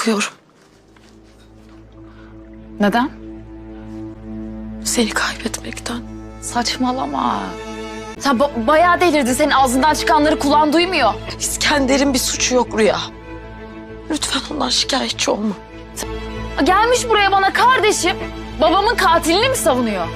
Korkuyorum. Neden? Seni kaybetmekten. Saçmalama. Sen ba- bayağı delirdin. Senin ağzından çıkanları kulağın duymuyor. İskender'in bir suçu yok Rüya. Lütfen ondan şikayetçi olma. Gelmiş buraya bana kardeşim. Babamın katilini mi savunuyor?